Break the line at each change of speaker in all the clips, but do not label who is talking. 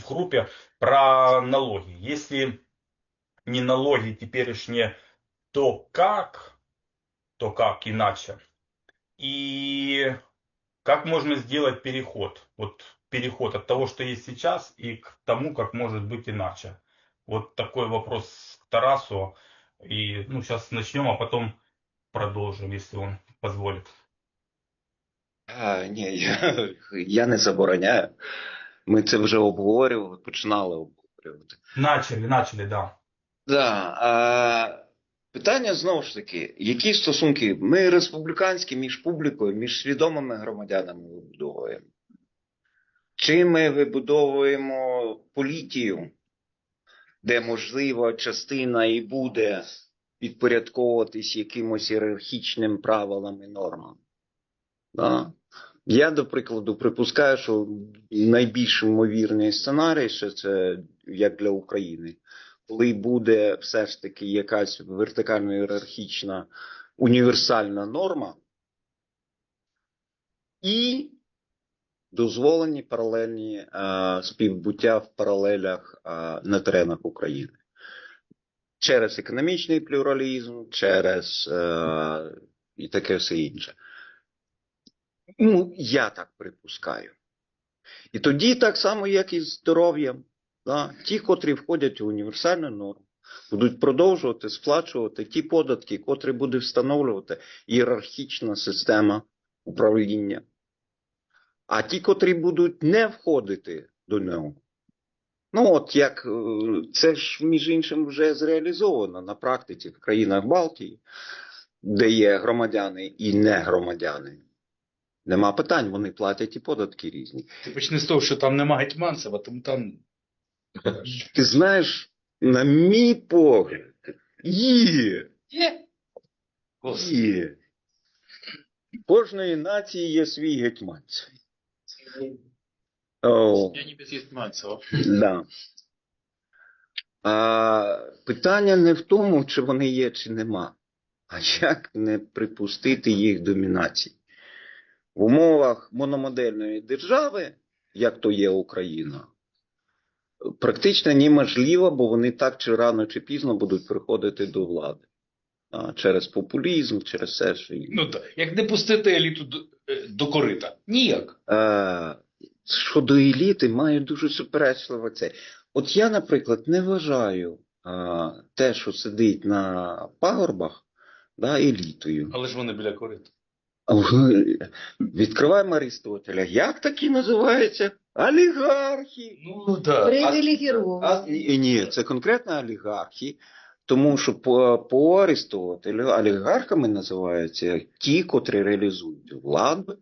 в группе про налоги. Если не налоги теперешние, то как, то как иначе? И как можно сделать переход? Вот переход от того, что есть сейчас, и к тому, как может быть иначе. Вот такой вопрос к Тарасу. И ну, сейчас начнем, а потом продолжим, если он позволит.
А, ні, я, я не забороняю. Ми це вже обговорювали, починали обговорювати.
Начали, начали, да.
Да, а, питання знову ж таки, які стосунки ми республіканські між публікою, між свідомими громадянами вибудовуємо? Чи ми вибудовуємо політію, де можлива частина і буде підпорядковуватись якимось ієрархічним правилам і нормам? Да? Я, до прикладу, припускаю, що найбільш ймовірний сценарій, що це як для України, коли буде все ж таки якась вертикально ієрархічна універсальна норма і дозволені паралельні е, співбуття в паралелях е, на теренах України. Через економічний плюралізм, через е, і таке все інше. Ну, я так припускаю. І тоді так само, як і з здоров'ям. Да? Ті, котрі входять у універсальну норму, будуть продовжувати сплачувати ті податки, котрі буде встановлювати ієрархічна система управління. А ті, котрі будуть не входити до нього. Ну, от як е, це ж, між іншим, вже зреалізовано на практиці в країнах Балтії, де є громадяни і не громадяни. Нема питань, вони платять і податки різні.
Ти почни з того, що там нема Гетьманцева, тому там
Ти знаєш, на мій погляд, є.
є.
Є. Кожної нації є свій гетьманцев. О,
Я не без Гетьманцева.
да. А, питання не в тому, чи вони є, чи нема, а як не припустити їх домінації. В умовах мономодельної держави, як то є Україна, практично неможливо, бо вони так чи рано, чи пізно будуть приходити до влади. Через популізм, через все що інше.
Ну так. Як не пустити еліту до, е, до корита? Ніяк.
Е, щодо еліти, маю дуже суперечливо це. От я, наприклад, не вважаю е, те, що сидить на пагорбах, да, елітою.
Але ж вони біля корита.
Відкриваємо Аристотеля. Як такі називаються? Олігархи.
Ну так.
Привілегіровані.
Ні, ні, це конкретно олігархи. Тому що по, по Аристотелю олігархами називаються ті, котрі реалізують владу.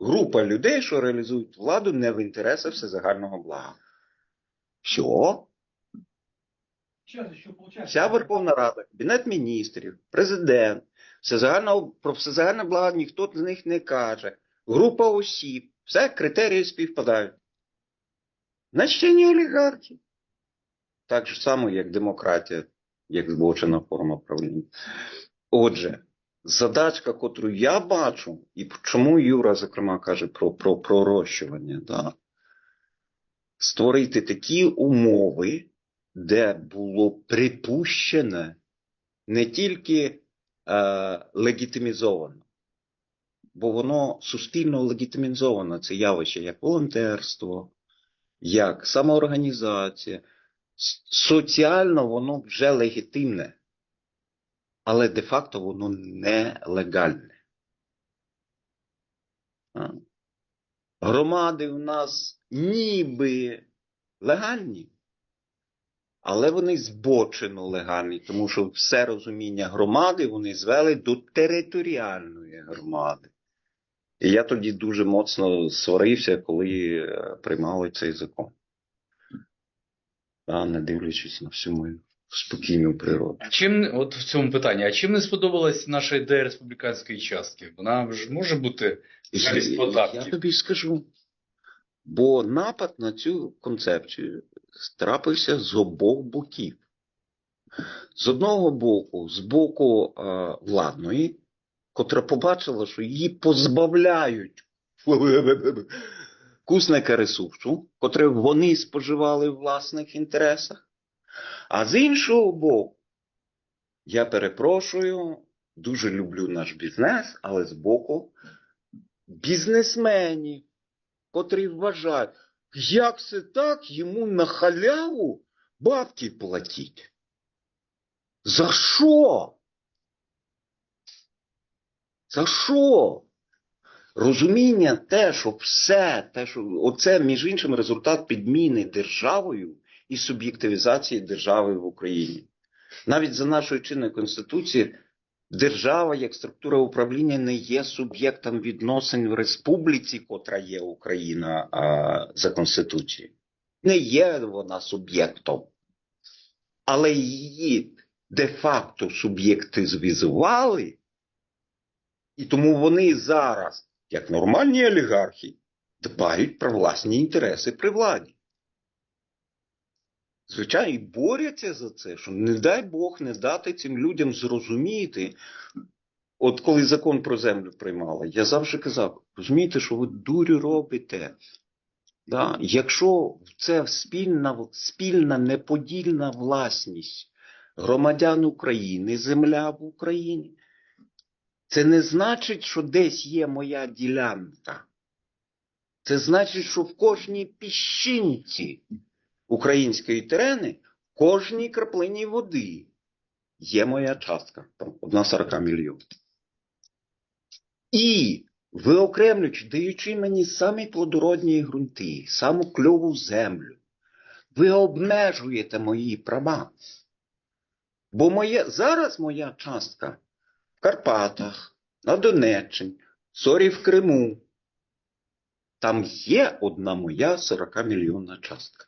Група людей, що реалізують владу не в інтересах всезагального блага. Що? Вся Верховна Рада, Кабінет міністрів, президент, всезагального, про всезагальне благо ніхто з них не каже. Група осіб, все критерії співпадають. Не олігархи. Так же само, як демократія, як збочена форма правління. Отже, задачка, котру я бачу, і чому Юра, зокрема, каже про, про пророщування, да? створити такі умови, де було припущене не тільки е, легітимізовано, бо воно суспільно легітимізовано, це явище як волонтерство, як самоорганізація. Соціально воно вже легітимне, але де-факто воно нелегальне. Громади в нас ніби легальні, але вони збочено легальні, тому що все розуміння громади вони звели до територіальної громади. І я тоді дуже моцно сварився, коли е, приймали цей закон. А не дивлячись на всю мою спокійну природу.
А чим, от в цьому питанні, а чим не сподобалась наша ідея республіканської частки? Вона ж може бути без
Я тобі скажу. Бо напад на цю концепцію трапився з обох боків. З одного боку, з боку е, владної, котра побачила, що її позбавляють кусника ресурсу, котре вони споживали в власних інтересах. А з іншого боку, я перепрошую, дуже люблю наш бізнес, але з боку бізнесменів, котрі вважають, як це так йому на халяву бабки платіть? За що? За що? Розуміння те, що все, те, що оце, між іншим, результат підміни державою і суб'єктивізації держави в Україні. Навіть за нашою чинною конституцією, держава як структура управління не є суб'єктом відносин в республіці, котра є Україна а, за конституцією. Не є вона суб'єктом. Але її де-факто суб'єктивізували, і тому вони зараз, як нормальні олігархи, дбають про власні інтереси при владі. Звичайно, і борються за це, що не дай Бог не дати цим людям зрозуміти. От коли закон про землю приймали, я завжди казав, розумієте, що ви дурю робите. Да? Якщо це спільна, спільна неподільна власність громадян України, земля в Україні, це не значить, що десь є моя ділянка. Це значить, що в кожній піщинці української терени, в кожній краплині води є моя частка, там одна 40 мільйонів. І виокремлюючи, даючи мені самі плодородні ґрунти, саму кльову землю, ви обмежуєте мої права. Бо моє, зараз моя частка в Карпатах, на Донеччині, сорі в Криму. Там є одна моя 40 мільйонна частка.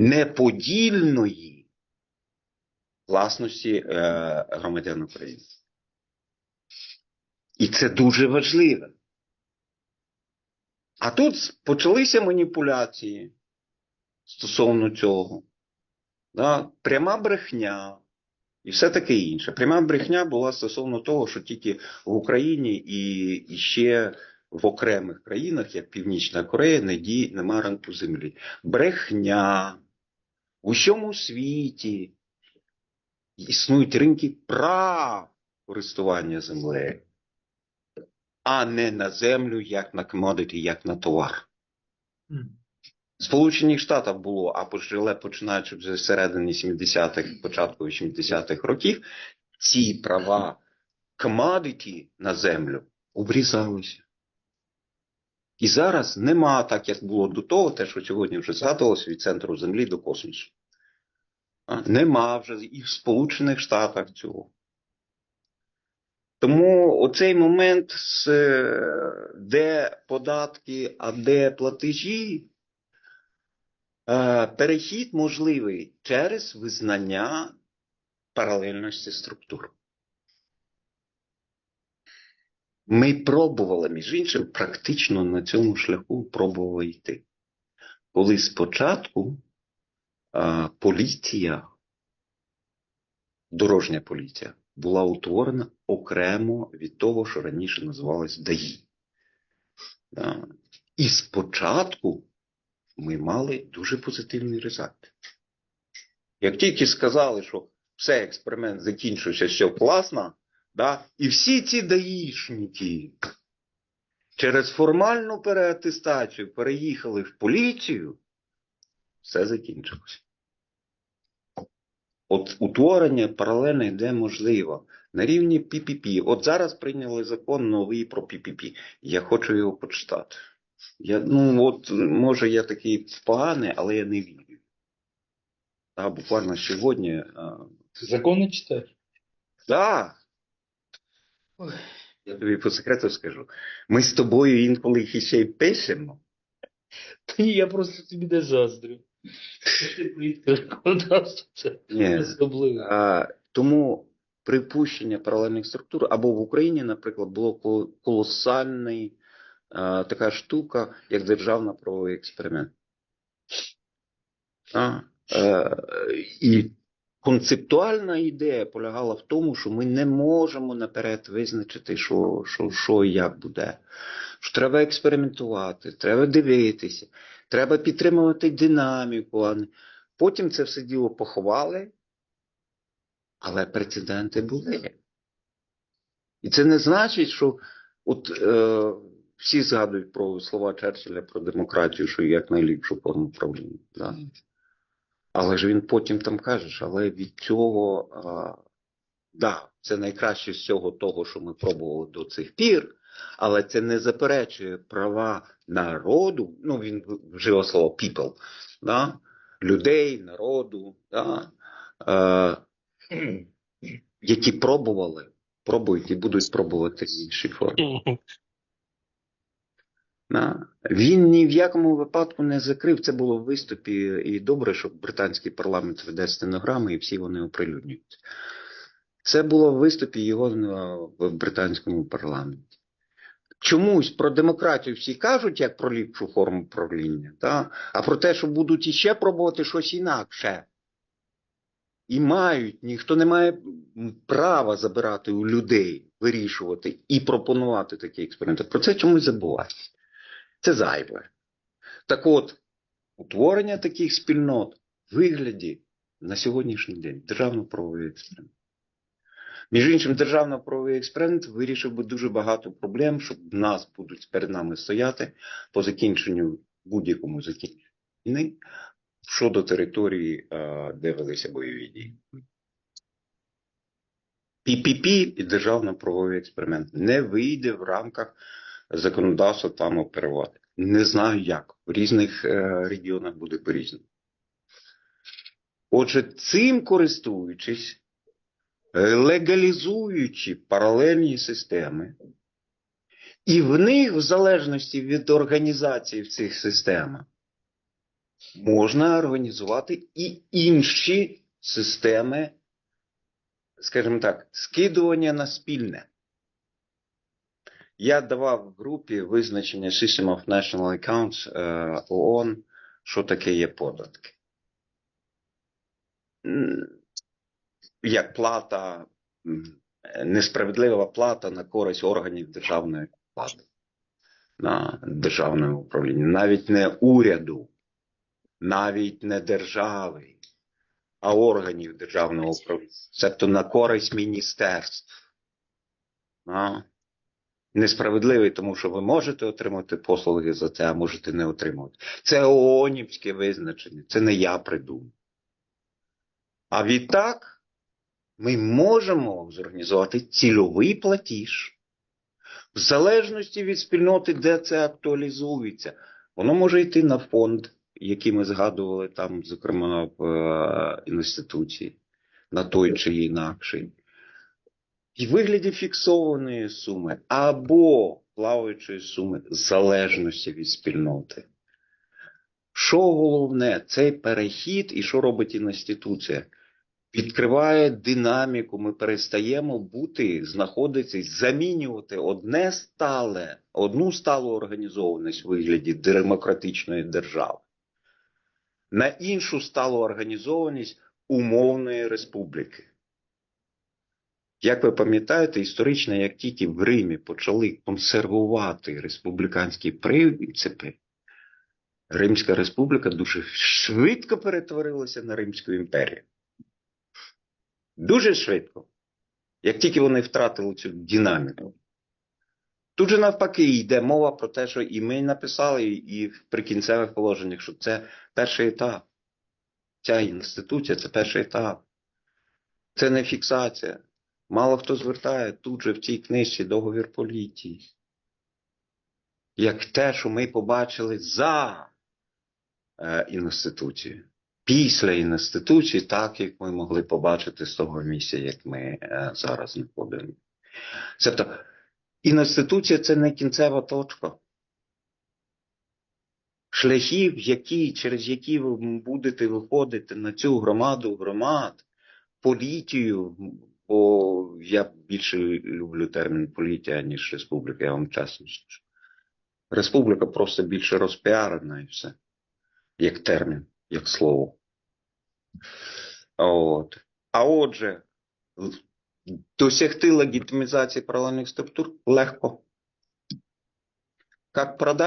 Неподільної власності е, громадян України. І це дуже важливо. А тут почалися маніпуляції стосовно цього. Да? Пряма брехня і все таке інше. Пряма брехня була стосовно того, що тільки в Україні і, і ще в окремих країнах, як Північна Корея, не нема ранку землі. Брехня. У всьому світі існують ринки прав користування землею, а не на землю як на комодиті, як на товар. Сполучених Штатах було, а почали починаючи вже з середини 70-х, початку 80-х років, ці права commodity на землю обрізалися. І зараз нема так, як було до того, те, що сьогодні вже згадувалося від центру Землі до космосу. Нема вже і в Сполучених Штатах цього. Тому оцей момент, е, де податки, а де платежі, е, перехід можливий через визнання паралельності структур. Ми пробували, між іншим, практично на цьому шляху пробували йти. Коли спочатку поліція, дорожня поліція, була утворена окремо від того, що раніше називалось ДАІ. І спочатку ми мали дуже позитивний результат. Як тільки сказали, що все, експеримент закінчився, все класно, да, і всі ці даїшники через формальну переатестацію переїхали в поліцію, все закінчилося. От утворення паралельно йде можливо на рівні PPP. От зараз прийняли закон новий про PPP. Я хочу його почитати. Я, ну, от, може, я такий поганий, але я не вірю. А буквально сьогодні.
Закон не читаєш?
да. Я тобі по секрету скажу. Ми з тобою інколи їх ще й пишемо.
Та ні, я просто тобі не заздрю. Ти плітка законодавство, це особливо.
Тому припущення паралельних структур або в Україні, наприклад, було ко- колосальний а, така штука, як державна правовий експеримент. А, е, і концептуальна ідея полягала в тому, що ми не можемо наперед визначити, що, що, що і як буде. що треба експериментувати, треба дивитися, треба підтримувати динаміку. Потім це все діло поховали, але прецеденти були. І це не значить, що от е, всі згадують про слова Черчилля про демократію, що як найліпшу форму правління. Да? Але ж він потім там каже, але від цього, а, да, це найкраще з всього того, що ми пробували до цих пір, але це не заперечує права народу, ну він вжив слово people, да? людей, народу, да? е, які пробували, пробують і будуть пробувати в іншій формі. Да. Він ні в якому випадку не закрив. Це було в виступі, і добре, що британський парламент веде стенограми, і всі вони оприлюднюють. Це було в виступі його в британському парламенті. Чомусь про демократію всі кажуть, як про ліпшу форму правління, та? а про те, що будуть іще пробувати щось інакше. І мають, ніхто не має права забирати у людей, вирішувати і пропонувати такі експерименти. Про це чомусь забувають. Це зайве. Так от, утворення таких спільнот в вигляді на сьогоднішній день державно-правовий експеримент. Між іншим, державно-правовий експеримент вирішив би дуже багато проблем, щоб нас будуть перед нами стояти по закінченню будь-якому закінченню війни щодо території, е, де велися бойові дії. ППП і державно-правовий експеримент не вийде в рамках законодавства там оперувати. Не знаю як. В різних е, регіонах буде по-різному. Отже, цим користуючись, легалізуючи паралельні системи, і в них, в залежності від організації в цих системах, можна організувати і інші системи, скажімо так, скидування на спільне. Я давав в групі визначення System of National Accounts е, ООН, що таке є податки. Як плата, несправедлива плата на користь органів державної влади, на державне управління, навіть не уряду, навіть не держави, а органів державного управління, тобто на користь міністерств. А? Несправедливий, тому що ви можете отримати послуги за це, а можете не отримувати. Це ООНівське визначення, це не я придумав. А відтак ми можемо зорганізувати цільовий платіж. В залежності від спільноти, де це актуалізується, воно може йти на фонд, який ми згадували там, зокрема в е, інституції, на той чи інакший. І в вигляді фіксованої суми або плаваючої суми в залежності від спільноти. Що головне, цей перехід і що робить інституція? Відкриває динаміку, ми перестаємо бути, знаходитись, замінювати одне стале, одну сталу організованість в вигляді демократичної держави на іншу сталу організованість умовної республіки. Як ви пам'ятаєте, історично, як тільки в Римі почали консервувати республіканські принципи, Римська республіка дуже швидко перетворилася на Римську імперію. Дуже швидко. Як тільки вони втратили цю динаміку. Тут же навпаки йде мова про те, що і ми написали, і в прикінцевих положеннях, що це перший етап. Ця інституція це перший етап. Це не фіксація. Мало хто звертає тут же в цій книжці договір політії. Як те, що ми побачили за е, інституцією. Після інституції, так як ми могли побачити з того місця, як ми е, зараз знаходимо. Тобто, інституція це не кінцева точка. Шляхів, які, через які ви будете виходити на цю громаду громад, політію, бо я більше люблю термін політія, ніж республіка, я вам чесно скажу. Республіка просто більше розпіарена і все. Як термін, як слово. От. А отже, досягти легітимізації паралельних структур легко. Как продать?